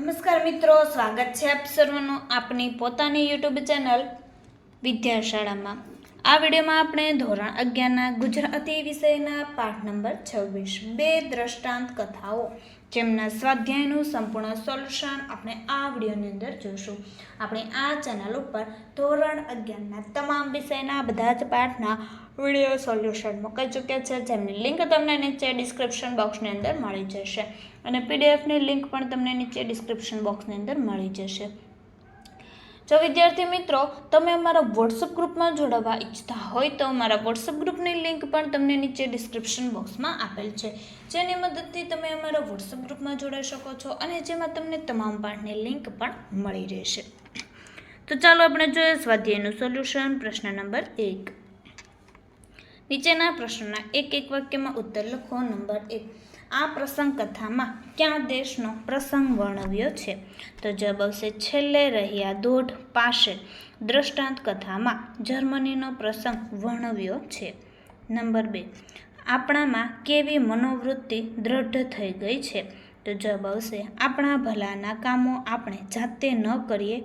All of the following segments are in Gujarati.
નમસ્કાર મિત્રો, સ્વાગત છે આપ સર્વનું આપની પોતાની યુટ્યુબ ચેનલ વિદ્યાશાળામાં. આ વિડીયોમાં આપણે ધોરણ અગિયારના ગુજરાતી વિષયના પાઠ નંબર છવ્વીસ, બે દ્રષ્ટાંત કથાઓ, જેમના સ્વાધ્યાયનું સંપૂર્ણ સોલ્યુશન આપણે આ વિડીયોની અંદર જોઈશું. આપણે આ ચેનલ ઉપર ધોરણ અગિયારના તમામ વિષયના બધા જ પાઠના વીડિયો સોલ્યુશન મૂકી ચૂક્યા છે. જેમની લિંક તમને નીચે ડિસ્ક્રિપ્શન બોક્સની અંદર મળી જશે. અને પીડીએફની લિંક પણ તમને નીચે ડિસ્ક્રિપ્શન બોક્સની અંદર મળી જશે. જો વિદ્યાર્થી મિત્રો, તમે અમારા વોટ્સઅપ ગ્રુપમાં જોડાવા ઈચ્છતા હોય તો અમારા વોટ્સઅપ ગ્રુપની લિંક પણ તમને નીચે ડિસ્ક્રિપ્શન બોક્સમાં આપેલ છે. જેની મદદથી તમે અમારા વોટ્સઅપ ગ્રુપમાં જોડાઈ શકો છો અને જેમાં તમને તમામ પાઠની લિંક પણ મળી રહેશે. તો ચાલો આપણે જોઈએ સ્વાધ્યાયનું સોલ્યુશન. પ્રશ્ન નંબર એક. નીચેના પ્રશ્નના એક એક વાક્યમાં ઉત્તર લખો. નંબર એક, આ પ્રસંગ કથામાં ક્યાં દેશનો પ્રસંગ વર્ણવ્યો છે? તો જવાબ આવશે, છેલ્લે રહ્યા દોઢ પાસે દ્રષ્ટાંત કથામાં જર્મનીનો પ્રસંગ વર્ણવ્યો છે. નંબર બે, આપણામાં કેવી મનોવૃત્તિ દ્રઢ થઈ ગઈ છે? તો જવાબ આવશે, આપણા ભલાના કામો આપણે જાતે ન કરીએ,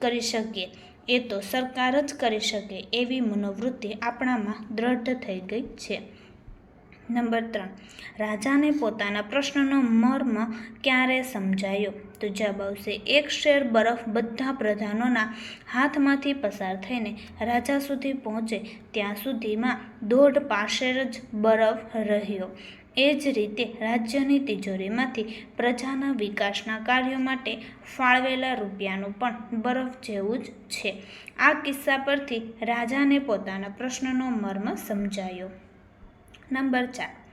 કરી શકીએ. એ તો સરકાર જ કરી શકે એવી મનોવૃત્તિ આપણામાં દ્રઢ થઈ ગઈ છે. નંબર ત્રણ, રાજાને પોતાના પ્રશ્નનો મર્મ ક્યારે સમજાયો? તો જવાબ આવશે, એક શેર બરફ બધા પ્રધાનોના હાથમાંથી પસાર થઈને રાજા સુધી પહોંચે ત્યાં સુધીમાં દોઢ પાશેર જ બરફ રહ્યો. એ જ રીતે રાજ્યની તિજોરીમાંથી પ્રજાના વિકાસના કાર્યો માટે ફાળવેલા રૂપિયાનું પણ બરફ જેવું જ છે. આ કિસ્સા પરથી રાજાને પોતાના પ્રશ્નનો મર્મ સમજાયો. નંબર ચાર.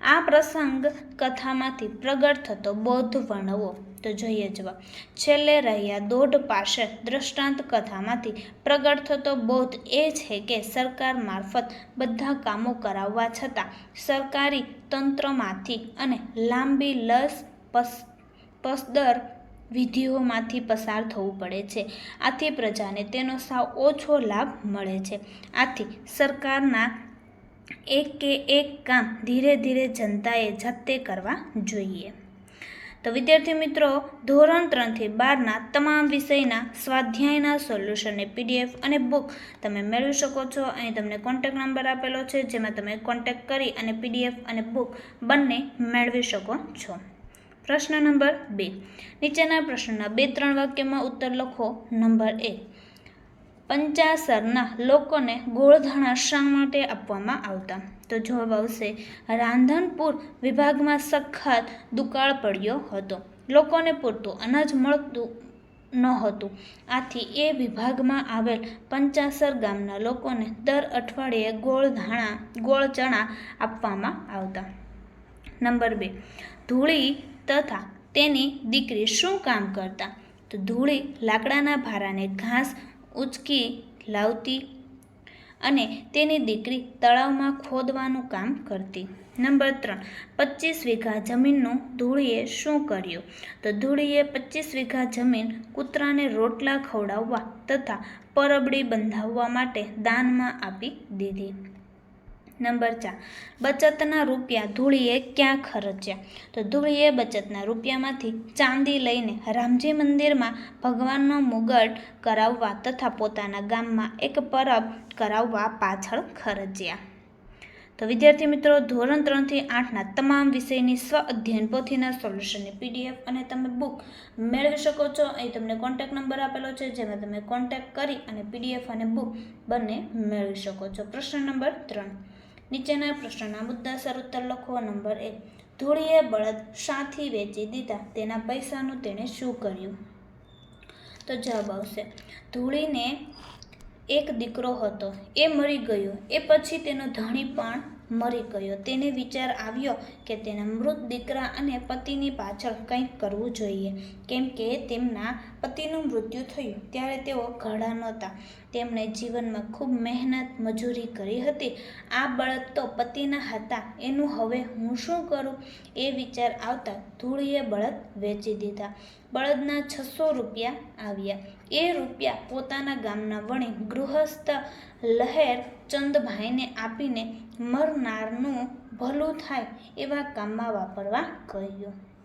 આ પ્રસંગ કથામાંથી પ્રગટ થતો બૌદ્ધ વર્ણવો. તો જોઈએ જવાબ. છેલ્લે રહ્યા દોઢ પાસે દ્રષ્ટાંત કથામાંથી પ્રગટ થતો બોધ એ છે કે સરકાર મારફત બધા કામો કરાવવા છતાં સરકારી તંત્રમાંથી અને લાંબી લસ પસ, પસદર વિધિઓમાંથી પસાર થવું પડે છે. આથી પ્રજાને તેનો સાવ ઓછો લાભ મળે છે. આથી સરકારના એક કે એક કામ ધીરે ધીરે જનતાએ જાતે કરવા જોઈએ. તો વિદ્યાર્થી મિત્રો, ધોરણ ત્રણથી બારના તમામ વિષયના સ્વાધ્યાયના સોલ્યુશનની પીડીએફ અને બુક તમે મેળવી શકો છો. અહીં તમને કોન્ટેક નંબર આપેલો છે, જેમાં તમે કોન્ટેક કરી અને પીડીએફ અને બુક બંને મેળવી શકો છો. પ્રશ્ન નંબર બે. નીચેના પ્રશ્નના બે ત્રણ વાક્યમાં ઉત્તર લખો. નંબર એક. પંચાસરના લોકોને ગોળધાણા શા માટે આપવામાં આવતા? તો જવાબ આવશે રાંધણપુર વિભાગમાં સખત દુકાળ પડ્યો હતો. લોકોને પૂરતું અનાજ મળતું નહોતું. આથી એ વિભાગમાં આવેલ પંચાસર ગામના લોકોને દર અઠવાડિયે ગોળ ધાણા ગોળ ચણા આપવામાં આવતા. નંબર બે, ધૂળી તથા તેની દીકરી શું કામ કરતા? તો ધૂળી લાકડાના ભારાને ઘાસ ઉચકી લાવતી અને તેની દીકરી તળાવમાં ખોદવાનું કામ કરતી. નંબર ત્રણ, પચીસ વીઘા જમીનનું ધૂળીએ શું કર્યું? તો ધૂળીએ પચીસ વીઘા જમીન કૂતરાને રોટલા ખવડાવવા તથા પરબડી બંધાવવા માટે દાનમાં આપી દીધી. નંબર ચાર. બચતના રૂપિયા ધૂળીએ ક્યાં ખર્ચ્યા? તો ધૂળીએ બચતના રૂપિયામાંથી ચાંદી લઈને રામજી મંદિરમાં ભગવાનનો મુગટ કરાવવા તથા પોતાના ગામમાં એક પરબ કરાવવા પાછળ ખર્ચ્યા. તો વિદ્યાર્થી મિત્રો, ધોરણ ત્રણથી આઠના તમામ વિષયની સ્વ અધ્યયન પોથીના સોલ્યુશનની પીડીએફ અને તમે બુક મેળવી શકો છો. અહીં તમને કોન્ટેક નંબર આપેલો છે, જેમાં તમે કોન્ટેક કરી અને પીડીએફ અને બુક બંને મેળવી શકો છો. પ્રશ્ન નંબર ત્રણ. નીચેના પ્રશ્નના મુદ્દાસર ઉત્તર લખો. નંબર એક, ધૂળીએ બળદ શાથી વેચી દીધા, તેના પૈસાનું તેણે શું કર્યું? તો જવાબ આવશે, ધૂળીને એક દીકરો હતો, એ મરી ગયો, એ પછી તેનો ધણી પણ મરી ગયો. તેને વિચાર આવ્યો કે તેના મૃત દીકરા અને પતિની પાછળ કંઈક કરવું જોઈએ, કેમ કે તેમના પતિનું મૃત્યુ થયું, ત્યારે તેઓ ઘડા નહોતા. તેમણે જીવનમાં ખૂબ મહેનત મજૂરી કરી હતી. આ બળદ તો પતિના હતા. એનું હવે હું શું કરું? એ વિચાર આવતા ધૂળીએ બળદ વેચી દીધા. બળદના છસો રૂપિયા આવ્યા. એ રૂપિયા પોતાના ગામના વણી ગૃહસ્થ લહેર ચંદભાઈને આપીને મરનારનું ભલું થાય એવા કામમાં વાપરવા કહ્યું.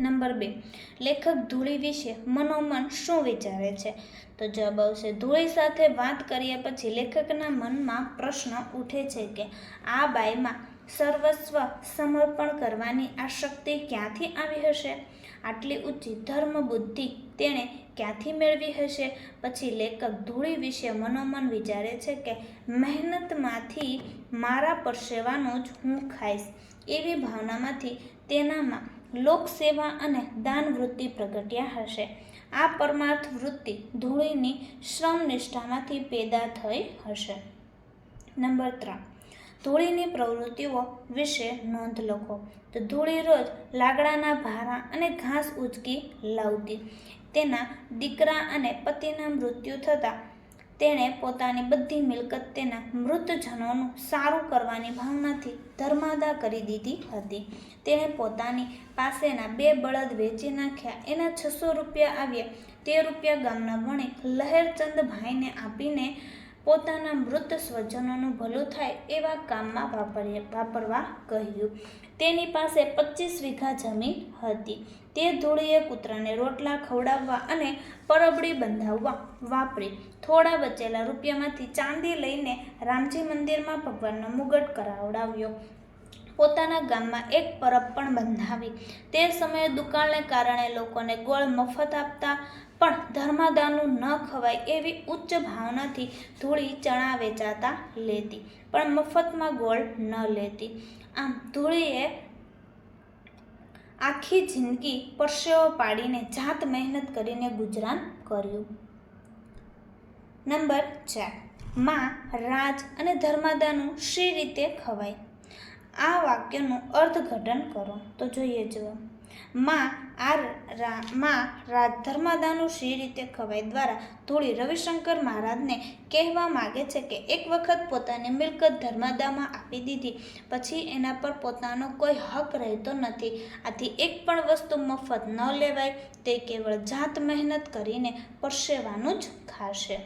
નંબર બે. લેખક ધૂળી વિશે મનોમન શું વિચારે છે? તો જવાબ આવશે, ધૂળી સાથે વાત કર્યા પછી લેખકના મનમાં પ્રશ્ન ઉઠે છે કે આ બાઈમાં સર્વસ્વ સમર્પણ કરવાની આ શક્તિ ક્યાંથી આવી હશે? આટલી ઊંચી ધર્મ બુદ્ધિ તેણે ક્યાંથી મેળવી હશે? પછી લેખક ધૂળી વિશે મનોમન વિચારે છે કે મહેનતમાંથી મારા પરસેવાનું જ હું ખાઈશ એવી ભાવનામાંથી તેનામાં લોકસેવા અને દાન વૃત્તિ પ્રગટ્યા હશે. આ પરમાર્થ વૃત્તિ ધૂળીની શ્રમનિષ્ઠામાંથી પેદા થઈ હશે. નંબર ત્રણ. ધૂળીની પ્રવૃત્તિઓ વિશે નોંધ લખો. તો ધૂળી રોજ લાકડાના ભારા અને ઘાસ ઉચકી લાવતી. તેના દીકરા અને પતિના મૃત્યુ થતાં તેણે પોતાની બધી મિલકત તેના મૃતજનોનું સારું કરવાની ભાવનાથી ધર્માદા કરી દીધી હતી. તેણે પોતાની પાસેના બે બળદ વેચી નાખ્યા. એના છસો રૂપિયા આવ્યા. તે રૂપિયા ગામના વણિક લહેરચંદ ભાઈને આપીને પોતાના મૃત સ્વજનોનું ભલું થાય એવા કામમાં વાપરીએ વાપરવા કહ્યું. તેની પાસે પચીસ વીઘા જમીન હતી. તે ધૂળીએ કૂતરાને રોટલા ખવડાવવા અને પરબડી બંધાવવા વાપરી. થોડા બચેલા રૂપિયામાંથી ચાંદી લઈને રામજી મંદિરમાં ભગવાનનો મુગટ કરાવડાવ્યો. પોતાના ગામમાં એક પરબ પણ બંધાવી. તે સમયે દુકાળને કારણે લોકોને ગોળ મફત આપતા પણ ધર્માદાનું ન ખવાય એવી ઉચ્ચ ભાવનાથી ધૂળી ચણા વેચાતા લેતી, પણ મફતમાં ગોળ ન લેતી. આમ ધૂળીએ આખી જિંદગી પરસેવો પાડીને જાત મહેનત કરીને ગુજરાન કર્યું. નંબર ચાર, માં રાજ અને ધર્માદાનું શી રીતે ખવાય? આ વાક્યનું અર્થઘટન કરો. તો જોઈએ જવાબ. માં આ માં રાજધર્માદાનું ધર્માદાનું શી રીતે ખવાય દ્વારા ધૂળી રવિશંકર મહારાજને કહેવા માગે છે કે એક વખત પોતાની મિલકત ધર્માદામાં આપી દીધી. પછી એના પર પોતાનો કોઈ હક રહેતો નથી. આથી એક પણ વસ્તુ મફત ન લેવાય. તે કેવળ જાત મહેનત કરીને પરસેવાનું જ ખાશે.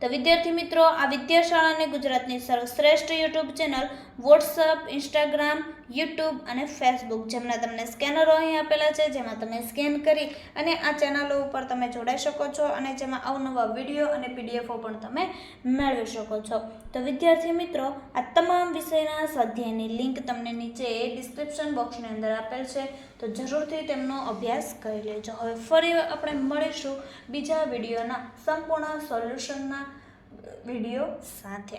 તો વિદ્યાર્થી મિત્રો આ વિદ્યાશાળાને ગુજરાતની સર્વશ્રેષ્ઠ YouTube channel WhatsApp Instagram YouTube અને ફેસબુક, જેમના તમને સ્કેનરો અહીં આપેલા છે, જેમાં તમે સ્કેન કરી અને આ ચેનલો ઉપર તમે જોડાઈ શકો છો અને જેમાં અવનવા વીડિયો અને પીડીએફો પણ તમે મેળવી શકો છો. તો વિદ્યાર્થી મિત્રો, આ તમામ વિષયના સ્વાધ્યાયની લિંક તમને નીચે ડિસ્ક્રિપ્શન બોક્સની અંદર આપેલ છે, તો જરૂરથી તેમનો અભ્યાસ કરી લેજો. હવે ફરી આપણે મળીશું બીજા વિડીયોના સંપૂર્ણ સોલ્યુશનના વીડિયો સાથે.